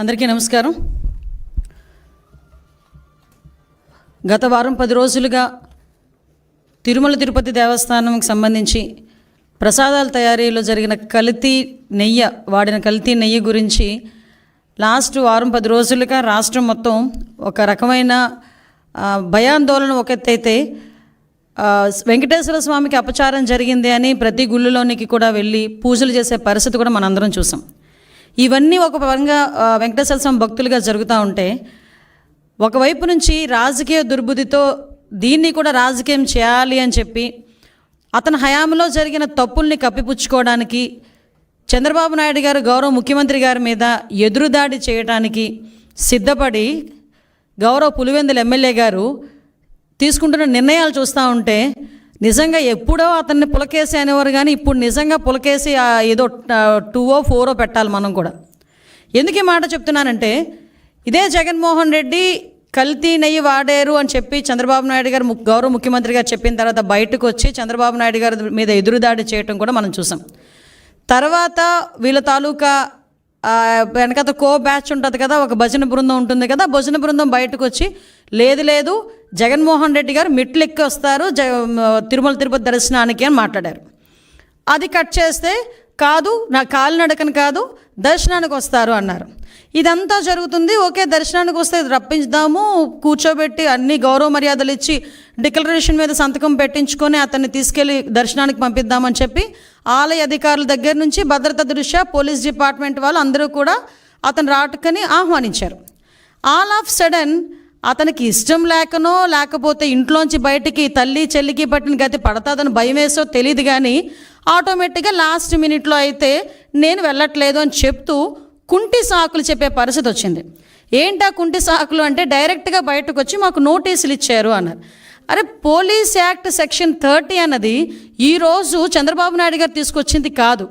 అందరికీ నమస్కారం. గత వారం పది రోజులుగా తిరుమల తిరుపతి దేవస్థానంకి సంబంధించి ప్రసాదాల తయారీలో జరిగిన కల్తీ నెయ్యి వాడిన కల్తీ నెయ్యి గురించి లాస్ట్ వారం పది రోజులుగా రాష్ట్రం మొత్తం ఒక రకమైన భయాందోళన ఒక ఎత్తైతే వెంకటేశ్వర స్వామికి అపచారం జరిగింది అని ప్రతి గుళ్ళలోనికి కూడా వెళ్ళి పూజలు చేసే పరిస్థితి కూడా మనందరం చూసాం. ఇవన్నీ ఒక పరంగా వెంకటేశ్వర స్వామి భక్తులుగా జరుగుతూ ఉంటే ఒకవైపు నుంచి రాజకీయ దుర్బుద్ధితో దీన్ని కూడా రాజకీయం చేయాలి అని చెప్పి అతని హయాంలో జరిగిన తప్పుల్ని కప్పిపుచ్చుకోవడానికి చంద్రబాబు నాయుడు గారు గౌరవ ముఖ్యమంత్రి గారి మీద ఎదురుదాడి చేయడానికి సిద్ధపడి గౌరవ పులివెందుల ఎమ్మెల్యే గారు తీసుకుంటున్న నిర్ణయాలు చూస్తూ ఉంటే నిజంగా ఎప్పుడో అతన్ని పులకేసి అనేవారు కానీ ఇప్పుడు నిజంగా పులకేసి ఏదో టూవో ఫోరో పెట్టాలి మనం కూడా. ఎందుకు ఈ మాట చెప్తున్నానంటే ఇదే జగన్మోహన్ రెడ్డి కల్తీ నెయ్యి వాడారు అని చెప్పి చంద్రబాబు నాయుడు గారు గౌరవ ముఖ్యమంత్రి గారు చెప్పిన తర్వాత బయటకు వచ్చి చంద్రబాబు నాయుడు గారి మీద ఎదురుదాడి చేయటం కూడా మనం చూసాం. తర్వాత వీళ్ళ తాలూకా వెనకత కో బ్యాచ్ ఉంటుంది కదా ఒక భజన బృందం ఉంటుంది కదా భజన బృందం బయటకు వచ్చి లేదు లేదు జగన్మోహన్ రెడ్డి గారు మెట్లు ఎక్కి వస్తారు జ తిరుమల తిరుపతి దర్శనానికి అని మాట్లాడారు. అది కట్ చేస్తే కాదు నా కాలినడకని కాదు దర్శనానికి వస్తారు అన్నారు. ఇదంతా జరుగుతుంది ఓకే దర్శనానికి వస్తే రప్పించుదాము కూర్చోబెట్టి అన్ని గౌరవ మర్యాదలు ఇచ్చి డిక్లరేషన్ మీద సంతకం పెట్టించుకొని అతన్ని తీసుకెళ్ళి దర్శనానికి పంపిద్దామని చెప్పి ఆలయ అధికారుల దగ్గర నుంచి భద్రత దృష్ట్యా పోలీస్ డిపార్ట్మెంట్ వాళ్ళు అందరూ కూడా అతను రాటుకని ఆహ్వానించారు. ఆల్ ఆఫ్ సడన్ అతనికి ఇష్టం లేకనో లేకపోతే ఇంట్లోంచి బయటికి తల్లి చెల్లికి పట్టిన గతి పడతాదని భయం వేసో తెలియదు కానీ ఆటోమేటిక్గా లాస్ట్ మినిట్లో అయితే నేను వెళ్ళట్లేదు అని చెప్తూ కుంటి సాకులు చెప్పే పరిస్థితి వచ్చింది. ఏంటా కుంటి సాకులు అంటే డైరెక్ట్గా బయటకు వచ్చి మాకు నోటీసులు ఇచ్చారు అన్నారు. అరే పోలీస్ యాక్ట్ సెక్షన్ థర్టీ అన్నది ఈరోజు చంద్రబాబు నాయుడు గారు తీసుకొచ్చింది కాదు.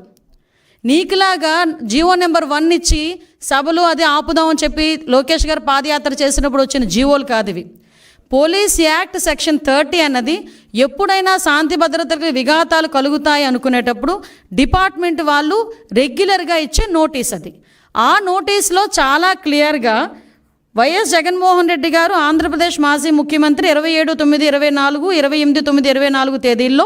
నీకులాగా జీవో నెంబర్ వన్ ఇచ్చి సభలు అది ఆపుదామని చెప్పి లోకేష్ గారు పాదయాత్ర చేసినప్పుడు వచ్చిన జీవోలు కాదు ఇవి. పోలీస్ యాక్ట్ సెక్షన్ థర్టీ అన్నది ఎప్పుడైనా శాంతి భద్రతలకు విఘాతాలు కలుగుతాయి అనుకునేటప్పుడు డిపార్ట్మెంట్ వాళ్ళు రెగ్యులర్గా ఇచ్చే నోటీస్ అది. ఆ నోటీస్లో చాలా క్లియర్గా వైఎస్ జగన్మోహన్ రెడ్డి గారు ఆంధ్రప్రదేశ్ మాజీ ముఖ్యమంత్రి ఇరవై ఏడు తొమ్మిది ఇరవై నాలుగు ఇరవై ఎనిమిది తొమ్మిది ఇరవై నాలుగు తేదీల్లో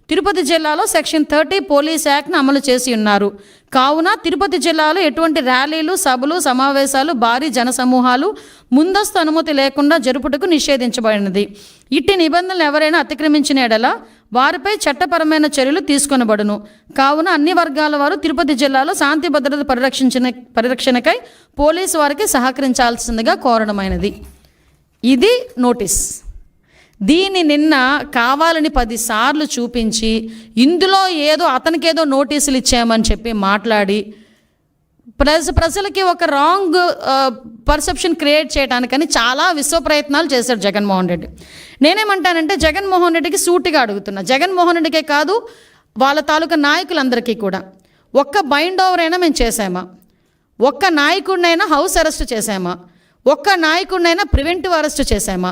తిరుపతి జిల్లాలో సెక్షన్ థర్టీ పోలీస్ యాక్ట్ను అమలు చేసి ఉన్నారు. కావున తిరుపతి జిల్లాలో ఎటువంటి ర్యాలీలు సభలు సమావేశాలు భారీ జనసమూహాలు ముందస్తు అనుమతి లేకుండా జరుపుటకు నిషేధించబడినది. ఇట్టి నిబంధనలు ఎవరైనా అతిక్రమించిన ఎడల వారిపై చట్టపరమైన చర్యలు తీసుకొనబడును. కావున అన్ని వర్గాల వారు తిరుపతి జిల్లాలో శాంతి భద్రత పరిరక్షించిన పరిరక్షణకై పోలీసు వారికి సహకరించాల్సిందిగా కోరడమైనది. ఇది నోటీస్. దీన్ని నిన్న కావాలని పదిసార్లు చూపించి ఇందులో ఏదో అతనికేదో నోటీసులు ఇచ్చామని చెప్పి మాట్లాడి ప్రజ ప్రజలకి ఒక రాంగ్ పర్సెప్షన్ క్రియేట్ చేయడానికని చాలా విశ్వ ప్రయత్నాలు చేశాడు జగన్మోహన్ రెడ్డి. నేనేమంటానంటే జగన్మోహన్ రెడ్డికి సూటిగా అడుగుతున్నా. జగన్మోహన్ రెడ్డికే కాదు వాళ్ళ తాలూకా నాయకులందరికీ కూడా. ఒక్క బైండ్ ఓవర్ అయినా మేము చేసామా ఒక్క నాయకుడినైనా హౌస్ అరెస్ట్ చేశామా? ఒక్క నాయకుడినైనా ప్రివెంటివ్ అరెస్ట్ చేశామా?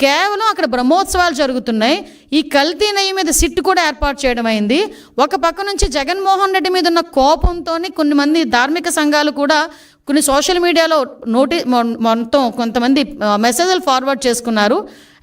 కేవలం అక్కడ బ్రహ్మోత్సవాలు జరుగుతున్నాయి. ఈ కల్తీ నెయ్యి మీద సిట్టు కూడా ఏర్పాటు చేయడం అయింది. ఒక పక్క నుంచి జగన్మోహన్ రెడ్డి మీద ఉన్న కోపంతో కొన్ని మంది ధార్మిక సంఘాలు కూడా కొన్ని సోషల్ మీడియాలో నోటీ మొ- మొత్తం కొంతమంది మెసేజ్లు ఫార్వర్డ్ చేసుకున్నారు.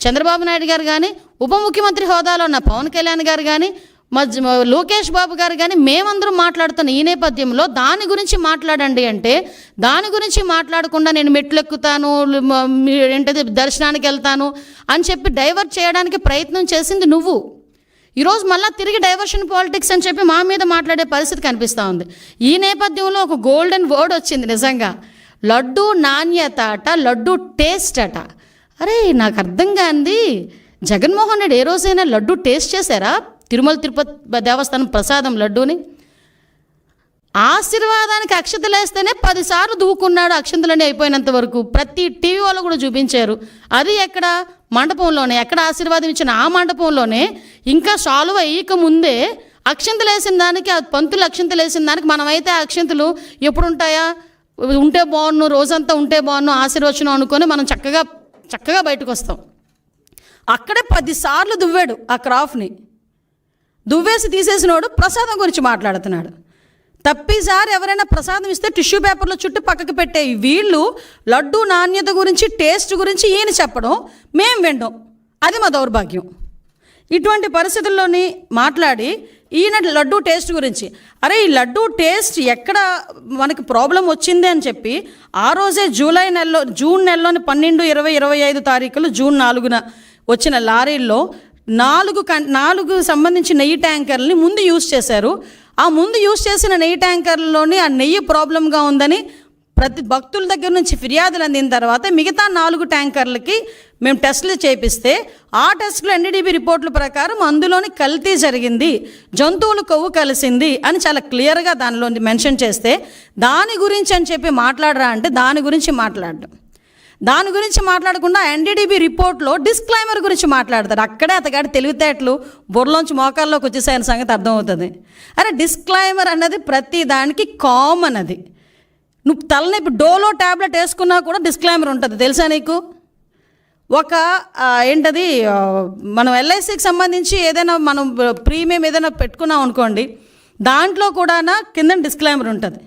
చంద్రబాబు నాయుడు గారు కానీ ఉప ముఖ్యమంత్రి హోదాలో ఉన్న పవన్ కళ్యాణ్ గారు కానీ మధ్య మ- లోకేష్ బాబు గారు కానీ మేమందరం మాట్లాడుతున్న ఈ నేపథ్యంలో దాని గురించి మాట్లాడండి అంటే దాని గురించి మాట్లాడకుండా నేను మెట్లు ఎక్కుతాను మీ- ఏంటది దర్శనానికి వెళ్తాను అని చెప్పి డైవర్ట్ చేయడానికి ప్రయత్నం చేసింది నువ్వు. ఈరోజు మళ్ళీ తిరిగి డైవర్షన్ పాలిటిక్స్ అని చెప్పి మా మీద మాట్లాడే పరిస్థితి కనిపిస్తూ ఉంది. ఈ నేపథ్యంలో ఒక గోల్డెన్ వర్డ్ వచ్చింది నిజంగా. లడ్డు నాణ్యత అట లడ్డు టేస్ట్ అట. అరే నాకు అర్థం కాంది. జగన్మోహన్ రెడ్డి ఏ రోజైనా లడ్డు టేస్ట్ చేశారా? తిరుమల తిరుపతి దేవస్థానం ప్రసాదం లడ్డూని. ఆశీర్వాదానికి అక్షతలేస్తేనే పదిసార్లు దూకున్నాడు అక్షంతలని అయిపోయినంత వరకు. ప్రతి టీవీ వాళ్ళు కూడా చూపించారు. అది ఎక్కడ? మండపంలోనే. ఎక్కడ ఆశీర్వాదం ఇచ్చిన ఆ మండపంలోనే. ఇంకా సాల్వ్ అయ్యక ముందే అక్షంతలేసిన దానికి ఆ పంతులు అక్షంతలేసిన దానికి మనమైతే ఆ అక్షంతలు ఎప్పుడు ఉంటాయా ఉంటే బాగున్ను రోజంతా ఉంటే బాగున్ను ఆశీర్వచనం అనుకొని మనం చక్కగా చక్కగా బయటకు వస్తాం అక్కడే పదిసార్లు దువ్వాడు ఆ క్రాఫ్ని దువ్వేసి తీసేసినోడు ప్రసాదం గురించి మాట్లాడుతున్నాడు. తప్పిసారి ఎవరైనా ప్రసాదం ఇస్తే టిష్యూ పేపర్లో చుట్టూ పక్కకి పెట్టే వీళ్ళు లడ్డు నాణ్యత గురించి టేస్ట్ గురించి ఈయన చెప్పడం మేం వినడం. అది మా దౌర్భాగ్యం. ఇటువంటి పరిస్థితుల్లోని మాట్లాడి ఈయన లడ్డు టేస్ట్ గురించి. అరే ఈ లడ్డు టేస్ట్ ఎక్కడ మనకి ప్రాబ్లం వచ్చింది అని చెప్పి ఆ రోజే జూలై నెలలో జూన్ నెలలోని పన్నెండు ఇరవై ఇరవై ఐదు తారీఖులు జూన్ నాలుగున వచ్చిన లారీల్లో నాలుగు కం నాలుగు సంబంధించి నెయ్యి ట్యాంకర్ని ముందు యూజ్ చేశారు. ఆ ముందు యూజ్ చేసిన నెయ్యి ట్యాంకర్లలోని ఆ నెయ్యి ప్రాబ్లంగా ఉందని ప్రతి భక్తుల దగ్గర నుంచి ఫిర్యాదులు అందిన తర్వాత మిగతా నాలుగు ట్యాంకర్లకి మేము టెస్టులు చేపిస్తే ఆ టెస్టులు ఎన్డీడీబీ రిపోర్టుల ప్రకారం అందులోని కల్తీ జరిగింది జంతువులు కొవ్వు కలిసింది అని చాలా క్లియర్గా దానిలో మెన్షన్ చేస్తే దాని గురించి అని చెప్పి మాట్లాడరా అంటే దాని గురించి మాట్లాడడం. దాని గురించి మాట్లాడకుండా ఎన్డీడీబీ రిపోర్ట్లో డిస్క్లైమర్ గురించి మాట్లాడతారు. అక్కడే అతగాడి తెలివితేటలు బుర్రలోంచి మోకాల్లోకి వచ్చేసాయని సంగతి అర్థమవుతుంది. అరే డిస్క్లైమర్ అన్నది ప్రతి దానికి కామన్ అది. నువ్వు తలనొప్పి డోలో ట్యాబ్లెట్ వేసుకున్నా కూడా డిస్క్లైమర్ ఉంటుంది. తెలుసా నీకు? ఒక ఏంటది మనం ఎల్ఐసికి సంబంధించి ఏదైనా మనం ప్రీమియం ఏదైనా పెట్టుకున్నాం అనుకోండి దాంట్లో కూడా కింద డిస్క్లైమర్ ఉంటుంది.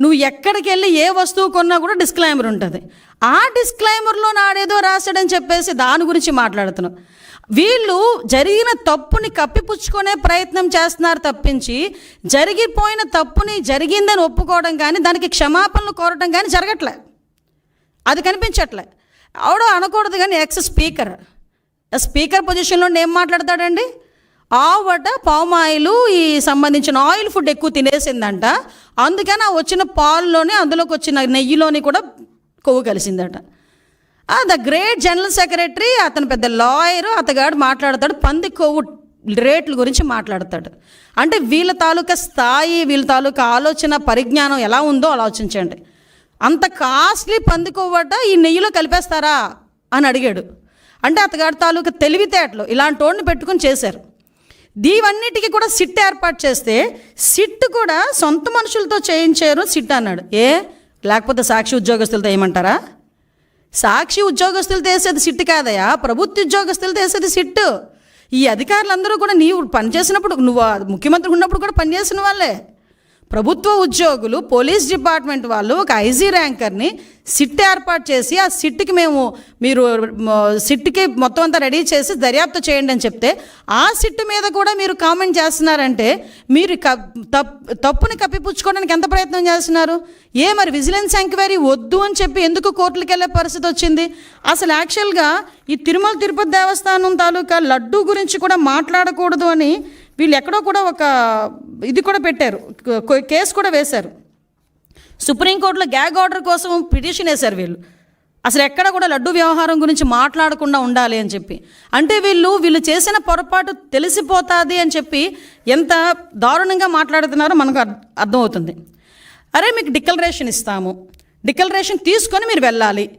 నువ్వు ఎక్కడికి వెళ్ళి ఏ వస్తువు కొన్నా కూడా డిస్క్లైమర్ ఉంటుంది. ఆ డిస్క్లైమర్లో నాడేదో రాశాడని చెప్పేసి దాని గురించి మాట్లాడుతున్నావు వీళ్ళు జరిగిన తప్పుని కప్పిపుచ్చుకునే ప్రయత్నం చేస్తున్నారు తప్పించి జరిగిపోయిన తప్పుని జరిగిందని ఒప్పుకోవడం కానీ దానికి క్షమాపణలు కోరడం కానీ జరగట్లే. అది కనిపించట్లే. ఆవిడ అనకూడదు కానీ ఎక్స్ స్పీకర్. స్పీకర్ పొజిషన్లో ఏం మాట్లాడతాడండి? ఆవట పామ్ ఆయిల్ ఈ సంబంధించిన ఆయిల్ ఫుడ్ ఎక్కువ తినేసిందంట. అందుకని ఆ వచ్చిన పాల్లోనే అందులోకి వచ్చిన నెయ్యిలోని కూడా కొవ్వు కలిసిందట. ద గ్రేట్ జనరల్ సెక్రటరీ అతను పెద్ద లాయరు అతగాడు మాట్లాడతాడు పంది కొవ్వు రేట్ల గురించి మాట్లాడతాడు. అంటే వీళ్ళ తాలూకా స్థాయి వీళ్ళ తాలూకా ఆలోచన పరిజ్ఞానం ఎలా ఉందో ఆలోచించండి. అంత కాస్ట్లీ పంది కొవ్వట ఈ నెయ్యిలో కలిపేస్తారా అని అడిగాడు. అంటే అతగాడి తాలూకా తెలివితేటలు ఇలాంటి వాడిని పెట్టుకుని చేశారు. దీవన్నిటికీ కూడా సిట్ ఏర్పాటు చేస్తే సిట్ కూడా సొంత మనుషులతో చేయించారు సిట్ అన్నాడు. ఏ? లేకపోతే సాక్షి ఉద్యోగస్తులతో ఏమంటారా? సాక్షి ఉద్యోగస్తులు తీసేది సిట్ కాదయా ప్రభుత్వ ఉద్యోగస్తులు తీసేది సిట్టు ఈ అధికారులందరూ కూడా నీవు పనిచేసినప్పుడు నువ్వు ముఖ్యమంత్రి ఉన్నప్పుడు కూడా పనిచేసిన వాళ్ళే. ప్రభుత్వ ఉద్యోగులు పోలీస్ డిపార్ట్మెంట్ వాళ్ళు ఒక ఐజీ ర్యాంకర్ని సిట్ ఏర్పాటు చేసి ఆ సిట్కి మేము మీరు సిట్కి మొత్తం అంతా రెడీ చేసి దర్యాప్తు చేయండి అని చెప్తే ఆ సిట్ మీద కూడా మీరు కామెంట్ చేస్తున్నారంటే మీరు క తప్పుని కప్పిపుచ్చుకోవడానికి ఎంత ప్రయత్నం చేస్తున్నారు? ఏ మరి విజిలెన్స్ ఎంక్వైరీ వద్దు అని చెప్పి ఎందుకు కోర్టులకు వెళ్ళే పరిస్థితి వచ్చింది? అసలు యాక్చువల్గా ఈ తిరుమల తిరుపతి దేవస్థానం తాలూకా లడ్డూ గురించి కూడా మాట్లాడకూడదు అని వీళ్ళు ఎక్కడో కూడా ఒక ఇది కూడా పెట్టారు. కేసు కూడా వేశారు. సుప్రీంకోర్టులో గ్యాగ్ ఆర్డర్ కోసం పిటిషన్ వేశారు వీళ్ళు. అసలు ఎక్కడ కూడా లడ్డు వ్యవహారం గురించి మాట్లాడకుండా ఉండాలి అని చెప్పి. అంటే వీళ్ళు వీళ్ళు చేసిన పొరపాటు తెలిసిపోతుంది అని చెప్పి ఎంత దారుణంగా మాట్లాడుతున్నారో మనకు అర్థమవుతుంది. అరే మీకు డిక్లరేషన్ ఇస్తాము. డిక్లరేషన్ తీసుకొని మీరు వెళ్ళాలి.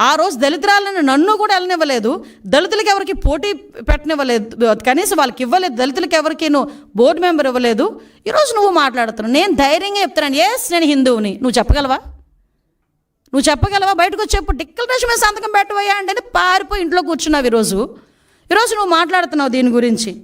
ఆ రోజు దళితురాలను నన్ను కూడా వెళ్ళనివ్వలేదు. దళితులకి ఎవరికి పోటీ పెట్టనివ్వలేదు. కనీసం వాళ్ళకి ఇవ్వలేదు. దళితులకి ఎవరికి నువ్వు బోర్డు మెంబర్ ఇవ్వలేదు. ఈరోజు నువ్వు మాట్లాడుతున్నావు. నేను ధైర్యంగా చెప్తున్నాను. ఎస్ నేను హిందువుని. నువ్వు చెప్పగలవా? నువ్వు చెప్పగలవా? బయటకు వచ్చి చెప్పు డిక్లరేషన్ మీద సంతకం పెట్టవయ్యా అంటే పారిపోయి ఇంట్లో కూర్చున్నావు ఈరోజు. ఈరోజు నువ్వు మాట్లాడుతున్నావు దీని గురించి.